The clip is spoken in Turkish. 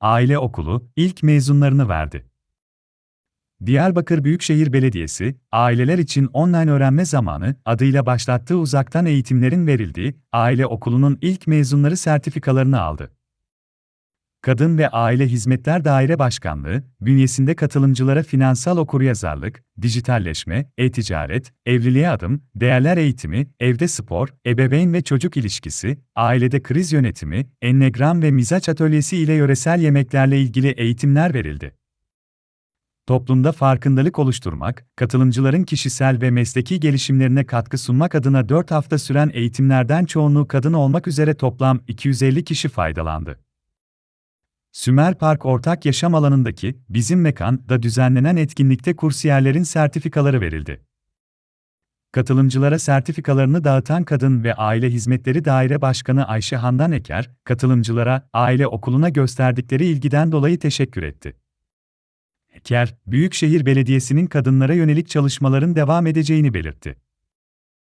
Aile Okulu ilk mezunlarını verdi. Diyarbakır Büyükşehir Belediyesi, aileler için online öğrenme zamanı adıyla başlattığı uzaktan eğitimlerin verildiği Aile Okulu'nun ilk mezunları sertifikalarını aldı. Kadın ve Aile Hizmetler Daire Başkanlığı, bünyesinde katılımcılara finansal okuryazarlık, dijitalleşme, e-ticaret, evliliğe adım, değerler eğitimi, evde spor, ebeveyn ve çocuk ilişkisi, ailede kriz yönetimi, ennegram ve mizaç atölyesi ile yöresel yemeklerle ilgili eğitimler verildi. Toplumda farkındalık oluşturmak, katılımcıların kişisel ve mesleki gelişimlerine katkı sunmak adına 4 hafta süren eğitimlerden çoğunluğu kadın olmak üzere toplam 250 kişi faydalandı. Sümer Park Ortak Yaşam Alanı'ndaki Bizim Mekan'da düzenlenen etkinlikte kursiyerlerin sertifikaları verildi. Katılımcılara sertifikalarını dağıtan Kadın ve Aile Hizmetleri Daire Başkanı Ayşe Handan Eker, katılımcılara aile okuluna gösterdikleri ilgiden dolayı teşekkür etti. Eker, Büyükşehir Belediyesi'nin kadınlara yönelik çalışmaların devam edeceğini belirtti.